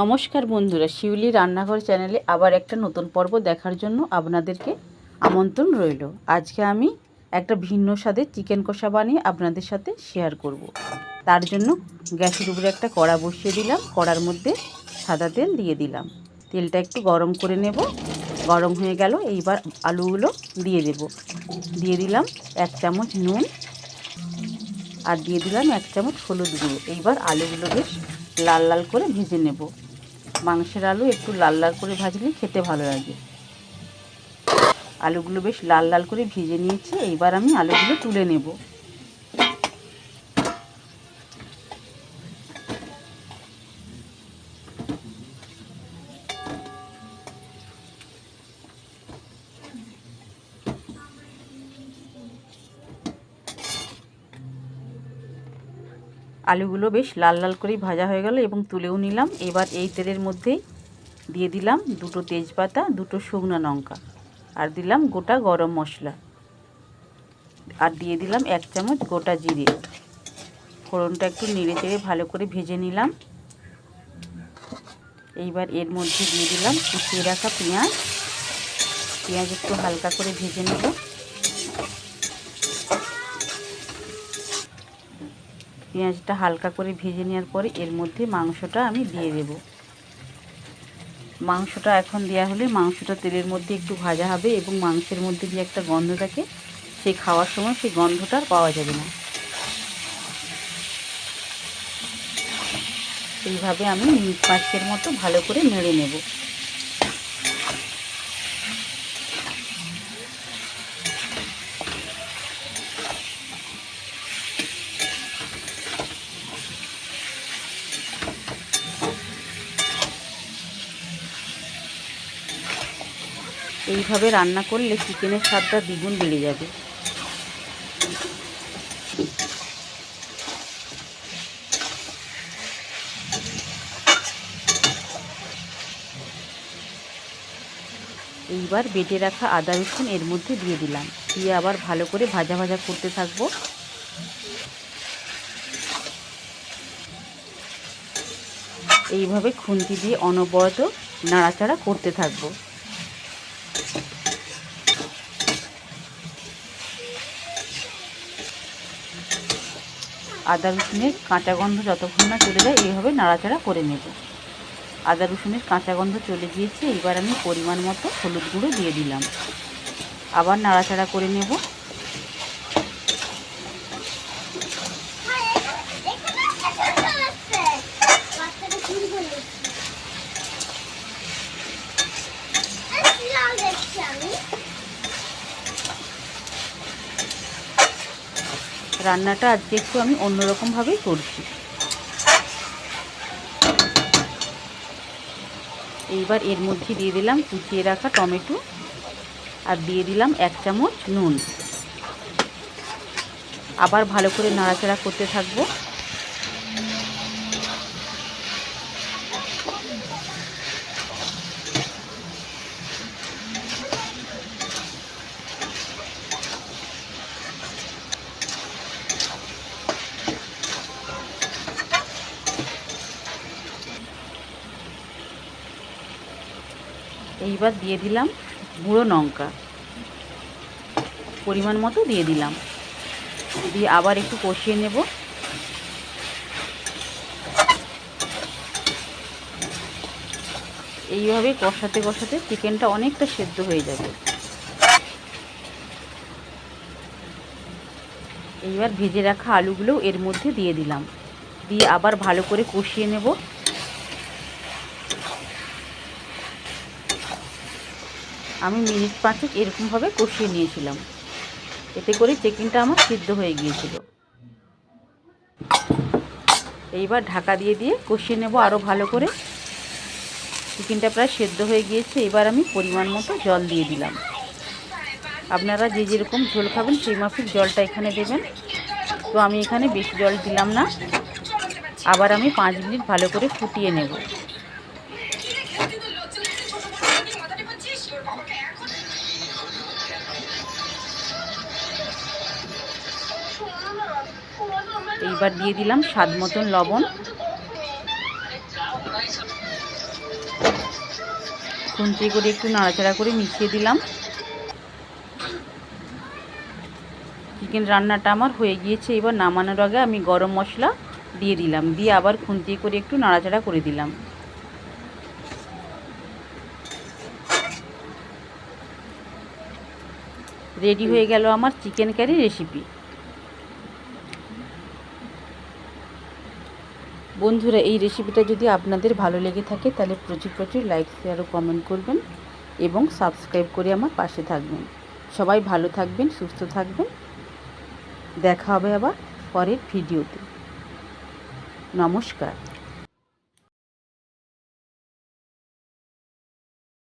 নমস্কার বন্ধুরা, শিউলি রান্নাঘর চ্যানেলে আবার একটা নতুন পর্ব দেখার জন্য আপনাদেরকে আমন্ত্রণ রইল। আজকে আমি একটা ভিন্ন স্বাদের চিকেন কষা বানিয়ে আপনাদের সাথে শেয়ার করব। তার জন্য গ্যাসের উপরে একটা কড়া বসিয়ে দিলাম, কড়ার মধ্যে সাদা তেল দিয়ে দিলাম। তেলটা একটু গরম করে নেব। গরম হয়ে গেল, এইবার আলুগুলো দিয়ে দেব। দিয়ে দিলাম এক চামচ নুন আর দিয়ে দিলাম এক চামচ হলুদ গুঁড়ো। এইবার আলুগুলো বেশ লাল লাল করে ভেজে নেব। মাংসের আলু একটু লাল লাল করে ভাজলে খেতে ভালো লাগে। আলুগুলো বেশ লাল লাল করে ভিজে নিয়েছি, এইবার আমি আলুগুলো তুলে নেব। আলুগুলো বেশ লাল লাল করেই ভাজা হয়ে গেল এবং তুলেও নিলাম। এবার এই তেলের মধ্যেই দিয়ে দিলাম দুটো তেজপাতা, দুটো শুকনো লঙ্কা আর দিলাম গোটা গরম মশলা। আর দিয়ে দিলাম এক চামচ গোটা জিরে। ফোড়নটা একটু নেড়ে চেড়ে ভালো করে ভেজে নিলাম। এইবার এর মধ্যে দিয়ে দিলাম কুচিয়ে রাখা পেঁয়াজ। পেঁয়াজ একটু হালকা করে ভেজে নেব। পেঁয়াজটা হালকা করে ভেজে নেওয়ার পরে এর মধ্যে মাংসটা আমি দিয়ে দেব। মাংসটা এখন দেওয়া হলে মাংসটা তেলের মধ্যে একটু ভাজা হবে এবং মাংসের মধ্যে যে একটা গন্ধ থাকে সেই খাওয়ার সময় সেই গন্ধটা পাওয়া যাবে না। এইভাবে আমি মিনিট পাঁচের মতো ভালো করে নেড়ে নেব। এইভাবে রান্না করলে চিকেনের স্বাদটা দ্বিগুণ বেড়ে যাবে। এইবার বেটে রাখা আদা রসুন এর মধ্যে দিয়ে দিলাম। দিয়ে আবার ভালো করে ভাজা ভাজা করতে থাকব। এইভাবে খুন্তি দিয়ে অনবরত নাড়াচাড়া করতে থাকব। আদা রসুনের কাঁচা গন্ধ যতক্ষণ না চলে যায়, এইভাবে নাড়াচাড়া করে নেব। আদা রসুনের কাঁচা গন্ধ চলে গিয়েছে এবার আমি পরিমাণ মতো হলুদ গুঁড়ো দিয়ে দিলাম। আবার নাড়াচাড়া করে নেব। রান্নাটা আজকে একটু আমি অন্যরকমভাবেই করছি। এইবার এর মধ্যে দিয়ে দিলাম কুচিয়ে রাখা টমেটো আর দিয়ে দিলাম এক চামচ নুন। আবার ভালো করে নাড়াচাড়া করতে থাকব। এইবার দিয়ে দিলাম গুঁড়ো লঙ্কা। পরিমাণ মতো দিয়ে দিলাম। দিয়ে আবার একটু কষিয়ে নেব। এইভাবে কষাতে কষাতে চিকেনটা অনেকটা সেদ্ধ হয়ে যাবে। এইবার ভেজে রাখা আলুগুলোও এর মধ্যে দিয়ে দিলাম। দিয়ে আবার ভালো করে কষিয়ে নেব। আমি মিনিট পাঁচেক এরকমভাবে কষিয়ে নিয়েছিলাম। এতে করে চিকেনটা আমার সিদ্ধ হয়ে গিয়েছিল। এইবার ঢাকা দিয়ে দিয়ে কষিয়ে নেব আরও ভালো করে। চিকেনটা প্রায় সেদ্ধ হয়ে গিয়েছে, এবার আমি পরিমাণ মতো জল দিয়ে দিলাম। আপনারা যে যেরকম ঝোল খাবেন সেই মাফিক জলটা এখানে দেবেন। তো আমি এখানে বেশি জল দিলাম না। আবার আমি পাঁচ মিনিট ভালো করে ফুটিয়ে নেব। এইবার দিয়ে দিলাম স্বাদ মতন লবণ। খুন্তি করে একটু নাড়াচাড়া করে মিশিয়ে দিলাম। চিকেন রান্নাটা আমার হয়ে গিয়েছে। এবার নামানোর আগে আমি গরম মশলা দিয়ে দিলাম। দিয়ে আবার খুন্তি করে একটু নাড়াচাড়া করে দিলাম। রেডি হয়ে গেল আমার চিকেন কারি রেসিপি বন্ধুরা, এই রেসিপিটা যদি আপনাদের ভালো লেগে থাকে, তাহলে প্রচুর প্রচুর লাইক শেয়ার ও কমেন্ট করবেন এবং সাবস্ক্রাইব করে আমার পাশে থাকবেন। সবাই ভালো থাকবেন, সুস্থ থাকবেন। দেখা হবে আবার পরের ভিডিওতে নমস্কার।